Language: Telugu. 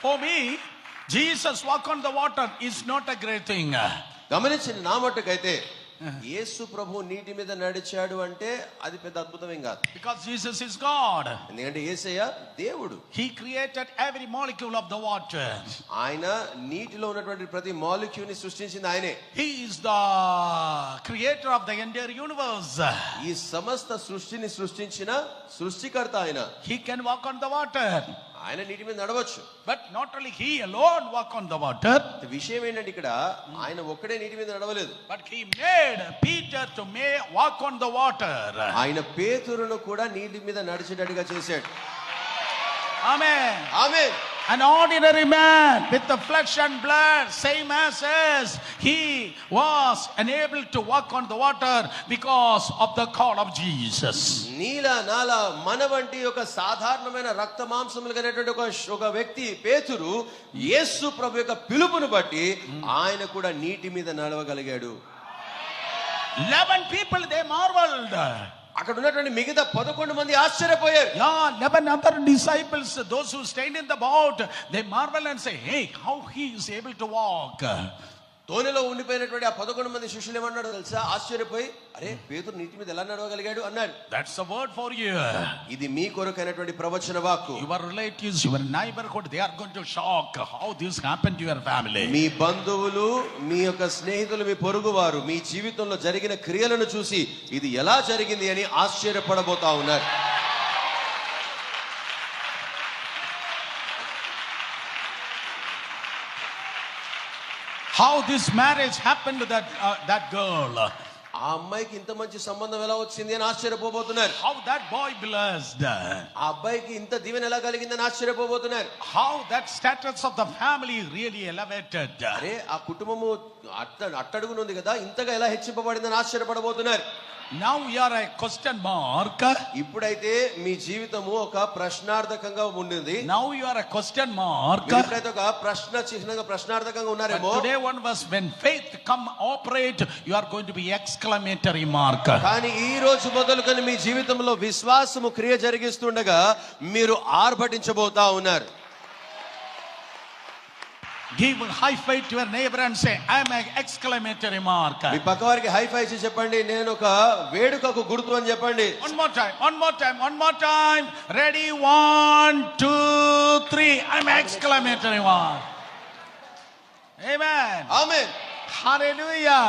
For me, Jesus walk on the water is not a great thing. గమనించిన నా మట్టుకైతే యేసు ప్రభు నీటి మీద నడిచాడు అంటే అది పెద్ద అద్భుతమేం కాదు Because Jesus is God. ఎందుకంటే యేసయ్య దేవుడు He created every molecule of the water. ఆయన నీటిలో ఉన్నటువంటి ప్రతి మాలిక్యూల్ని సృష్టించింది ఆయనే He is the creator of the entire universe. ఈ సమస్త సృష్టిని సృష్టించిన సృష్టికర్త ఆయన He can walk on the water. ఆయన నీటి మీద నడవచ్చు. But not only he alone walk on the water విషయం ఏంటంటే ఇక్కడ ఆయన ఒక్కడే నీటి మీద నడవలేదు. But he made Peter to may walk on the water ఆయన పేతురును కూడా నీటి మీద నడిచేటట్టుగా చేశాడు. ఆమేన్ ఆమేన్ An ordinary man with the flesh and blood, same as us, he was enabled to walk on the water because of the call of Jesus. నీల నాల మన వంటి ఒక సాధారణమైన రక్త మాంసములు కలిగినటువంటి ఒక ఒక వ్యక్తి పేతురు యేసు ప్రభు యొక్క పిలుపును బట్టి ఆయన కూడా నీటి మీద నడవగలిగాడు Eleven people they marveled. అక్కడ ఉన్నటువంటి మిగతా పదకొండు మంది ఆశ్చర్యపోయారు Yeah, eleven other disciples, those who stayed in the boat, they marvel and say, Hey, how he is able to walk. తోనిలో ఉండిపోయినటువంటి ఆ పదకొండు మంది శిష్యులు ఏమన్నాడు తెలుసా? ఆశ్చర్యపోయి అరే పేతురు నీటి మీద ఎలా నడవగలిగాడు? అన్నాడు That's the word for you. ఇది మీ కొరకైనటువంటి ప్రవచన వాక్కు. Your relatives, your neighborhood, they are going to shock how this happened to your family. మీ బంధువులు మీ యొక్క స్నేహితులు మీ పొరుగువారు మీ జీవితంలో జరిగిన క్రియలను చూసి ఇది ఎలా జరిగింది అని ఆశ్చర్యపడబోతా ఉన్నారు. How this marriage happened to that, uh, that girl. ఆ అమ్మాయికి ఇంత మంచి సంబంధం ఎలా వచ్చింది అని ఆశ్చర్యపోబోతున్నారు How that boy blessed. ఆ అబ్బాయికి ఇంత దీవెన ఎలా కలిగిందని ఆశ్చర్యపోబోతున్నారు How that status of the family really elevated. అరే ఆ కుటుంబము అట్ట అట్టడుగునుంది కదా ఇంతగా ఎలా హెచ్చింపబడిందని ఆశ్చర్యపడబోతున్నారు now you are a question mark ఇప్పుడైతే మీ జీవితము ఒక ప్రశ్నార్థకంగా ఉండింది. Now you are a question mark ఇప్పుడైతే ఒక ప్రశ్న చిహ్నంగా ప్రశ్నార్థకంగా ఉన్నారేమో. Today one was when faith come operate you are going to be exclamatory mark కానీ ఈ రోజు మొదలుకొని మీ జీవితంలో విశ్వాసము క్రియ జరిగిస్తుండగా మీరు ఆర్భటించబోతా ఉన్నారు. Give a high five to your neighbor and say, I am an exclamatory mark. మీ పక్క వారికి హై ఫై చేసి చెప్పండి నేను ఒక వేడుకకు గుర్తు అని చెప్పండి One more time, one more time, one more time. Ready? One, two, three. I'm exclamatory mark. Amen. ఆమె Hallelujah.